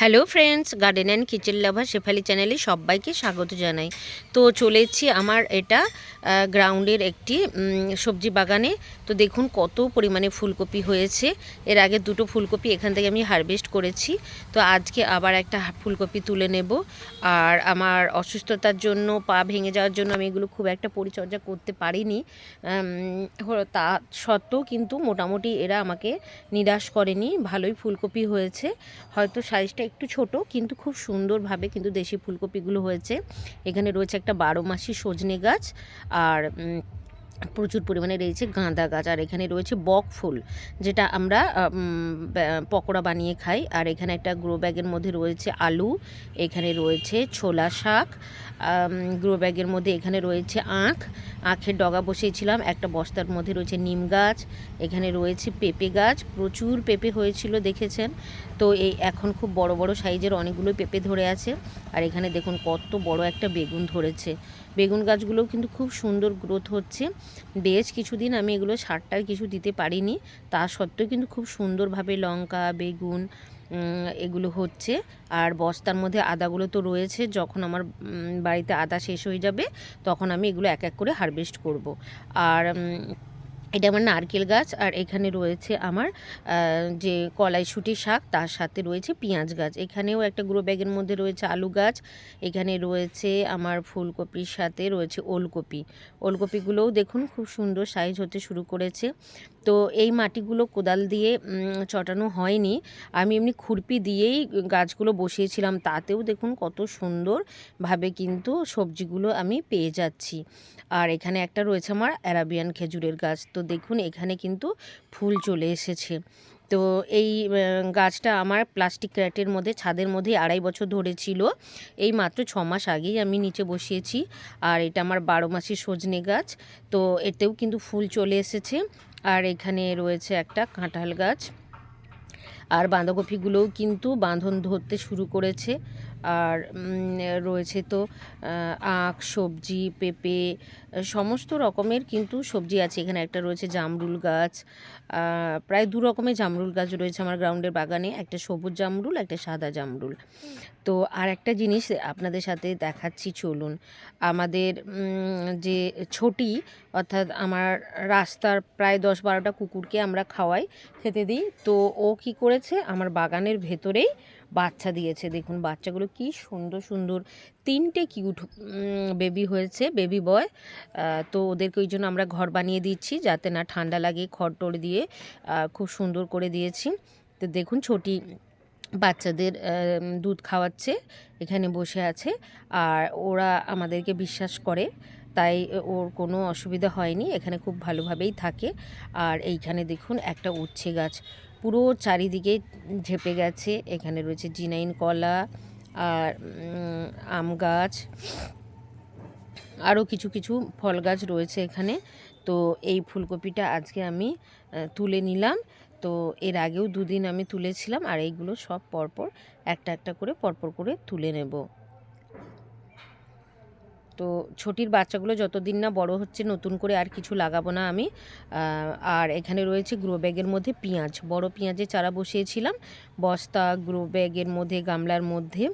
Hello friends garden and kitchen lover Shefali চ্যানেলে সবাইকে স্বাগত জানাই। তো চলেছি আমার এটা গ্রাউন্ডের একটি সবজি বাগানে। তো দেখুন কত পরিমাণে ফুলকপি হয়েছে। এর আগে দুটো ফুলকপি এখান থেকে আমি হারভেস্ট করেছি। তো আজকে আবার একটা ফুলকপি তুলে নেব। আর আমার অসুস্থতার জন্য, পা ভেঙে যাওয়ার জন্য আমি এগুলো খুব একটা পরিচর্যা করতে পারিনি। তা সত্ত্বেও কিন্তু মোটামুটি এরা আমাকে নিরাশ করেনি। ভালোই ফুলকপি হয়েছে। হয়তো সাইজটা একটু ছোট, কিন্তু খুব সুন্দরভাবে কিন্তু দেশি ফুলকপিগুলো হয়েছে। এখানে রয়েছে একটা বারো মাসি সজনে গাছ আর প্রচুর পরিমাণে রয়েছে গাঁদা গাছ। আর এখানে রয়েছে বক ফুল, যেটা আমরা পকোড়া বানিয়ে খাই। আর এখানে একটা গ্রো ব্যাগের মধ্যে রয়েছে আলু, এখানে রয়েছে ছোলা শাক গ্রো ব্যাগের মধ্যে এখানে রয়েছে আখ আখের ডগা বসিয়েছিলাম। একটা বস্তার মধ্যে রয়েছে নিম গাছ, এখানে রয়েছে পেঁপে গাছ, প্রচুর পেঁপে হয়েছিল দেখেছেন। তো এই এখন খুব বড় বড় সাইজের অনেকগুলো পেঁপে ধরে আছে। আর এখানে দেখুন কত বড় একটা বেগুন ধরেছে। বেগুন গাছগুলোও কিন্তু খুব সুন্দর গ্রোথ হচ্ছে। বেশ কিছুদিন আমি এগুলো সারটার কিছু দিতে পারিনি। তা সত্ত্বেও কিন্তু খুব সুন্দরভাবে লঙ্কা, বেগুন এগুলো হচ্ছে। আর বস্তার মধ্যে আদাগুলো তো রয়েছে, যখন আমার বাড়িতে আদা শেষ হয়ে যাবে, তখন আমি এগুলো এক এক করে হারভেস্ট করব। আর এটা আমার নারকেল গাছ, আর এখানে রয়েছে আমার যে কলাইশুঁটি শাক, তার সাথে রয়েছে পেঁয়াজ গাছ। এখানেও একটা গ্রো ব্যাগের মধ্যে রয়েছে আলু গাছ, এখানে রয়েছে আমার ফুলকপির সাথে রয়েছে ওলকপি। ওলকপিগুলোও দেখুন খুব সুন্দর সাইজ হতে শুরু করেছে। তো এই মাটিগুলো কোদাল দিয়ে চটানো হয়নি। আমি এমনি খুরপি দিয়েই গাছগুলো বসিয়েছিলাম। তাতেও দেখুন কত সুন্দরভাবে কিন্তু সবজিগুলো আমি পেয়ে যাচ্ছি। আর এখানে একটা রয়েছে আমার অ্যারাবিয়ান খেজুরের গাছ। তো দেখুন এখানে কিন্তু ফুল চলে এসেছে। তো এই গাছটা আমার প্লাস্টিক ক্র্যাটের মধ্যে, ছাদের মধ্যে আড়াই বছর ধরে ছিল। এই মাত্র ছ মাস আগেই আমি নিচে বসিয়েছি। আর এটা আমার বারো মাসি সজনে গাছ। তো এতেও কিন্তু ফুল চলে এসেছে। আর এখানে রয়েছে একটা কাঁঠাল গাছ। আর বাঁধাকপিগুলোও কিন্তু বাঁধন ধরতে শুরু করেছে। আর রয়েছে তো আখ, সবজি, পেঁপে, সমস্ত রকমের কিন্তু সবজি আছে এখানে। একটা রয়েছে জামরুল গাছ প্রায় দু রকমের জামরুল গাছ রয়েছে আমার গ্রাউন্ডের বাগানে। একটা সবুজ জামরুল, একটা সাদা জামরুল। তো আর একটা জিনিস আপনাদের সাথে দেখাচ্ছি, চলুন। আমাদের যে ছোটি, অর্থাৎ আমার রাস্তার প্রায় দশ বারোটা কুকুরকে আমরা খাওয়াই, খেতে দিই। তো ও কি করেছে, আমার বাগানের ভেতরেই বাচ্চা দিয়েছে। দেখুন, বাচ্চাগুলো কি সুন্দর সুন্দর। তিনটে কিউট বেবি হয়েছে বেবি বয় তো ওদেরকে ওই জন্য আমরা ঘর বানিয়ে দিচ্ছি, যাতে না ঠান্ডা লাগে, খড় টড় দিয়ে খুব সুন্দর করে দিয়েছি। তো দেখুন, ছোটি বাচ্চাদের দুধ খাওয়াচ্ছে, এখানে বসে আছে। আর ওরা আমাদেরকে বিশ্বাস করে, তাই ওর কোনো অসুবিধা হয়নি, এখানে খুব ভালোভাবেই থাকে। আর এইখানে দেখুন, একটা উচ্ছে গাছ। পুরো চারিদিকে ঝেপে গেছে। এখানে রয়েছে জিনাইন কলা আর আম গাছ। আরও কিছু কিছু ফল গাছ রয়েছে এখানে। তো এই ফুলকপিটা আজকে আমি তুলে নিলাম। তো এর আগেও দুদিন আমি তুলেছিলাম আর এইগুলো সব পরপর একটা একটা করে পরপর করে তুলে নেব। তো ছোটির বাচ্চাগুলো যতদিন না বড় হচ্ছে, নতুন করে আর কিছু লাগাবো না আমি। আর এখানে রয়েছে গ্রো ব্যাগের মধ্যে পেঁয়াজ। বড় পেঁয়াজের চারা বসিয়েছিলাম, বস্তা, গ্রো ব্যাগের মধ্যে, গামলার মধ্যে।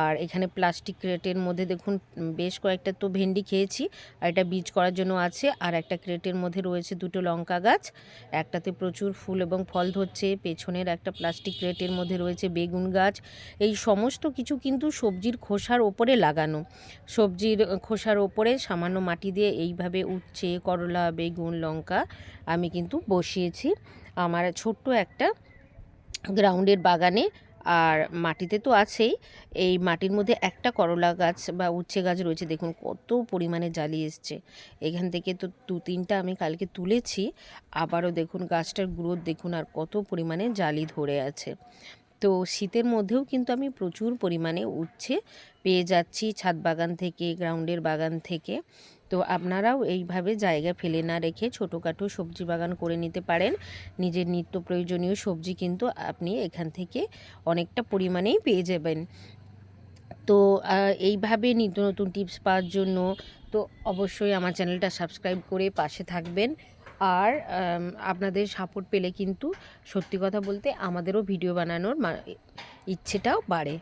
আর এখানে প্লাস্টিক ক্রেটের মধ্যে দেখুন, বেশ কয়েকটা তো ভেন্ডি খেয়েছি, আর এটা বীজ করার জন্য আছে। আর একটা ক্রেটের মধ্যে রয়েছে দুটো লঙ্কা গাছ, একটাতে প্রচুর ফুল এবং ফল ধরছে। পেছনের একটা প্লাস্টিক ক্রেটের মধ্যে রয়েছে বেগুন গাছ। এই সমস্ত কিছু কিন্তু সবজির খোসার ওপরে লাগানো। সবজির খোসার ওপরে সামান্য মাটি দিয়ে এইভাবে উচ্ছে, করলা, বেগুন, লঙ্কা আমি কিন্তু বসিয়েছি। আমার ছোট্ট একটা গ্রাউন্ডের বাগানে আর মাটিতে তো আছেই। এই মাটির মধ্যে একটা করলা গাছ বা উচ্ছে গাছ রয়েছে, দেখুন কত পরিমাণে জালি এসছে। এখান থেকে তো দু তিনটা আমি কালকে তুলেছি। আবারও দেখুন গাছটার গ্রোথ, দেখুন আর কত পরিমাণে জালি ধরে আছে। তো শীতের মধ্যেও কিন্তু আমি প্রচুর পরিমাণে উচ্ছে পেয়ে যাচ্ছি ছাদ বাগান থেকে, গ্রাউন্ডের বাগান থেকে। তো আপনারাও এইভাবে জায়গা ফেলে না রেখে ছোটোখাটো সবজি বাগান করে নিতে পারেন। নিজের নিত্য প্রয়োজনীয় সবজি কিন্তু আপনি এখান থেকে অনেকটা পরিমাণেই পেয়ে যাবেন। তো এইভাবে নিত্য নতুন টিপস পাওয়ার জন্য তো অবশ্যই আমার চ্যানেলটা সাবস্ক্রাইব করে পাশে থাকবেন। আর আপনাদের সাপোর্ট পেলে কিন্তু সত্যি কথা বলতে আমাদেরও ভিডিও বানানোর ইচ্ছেটাও বাড়ে।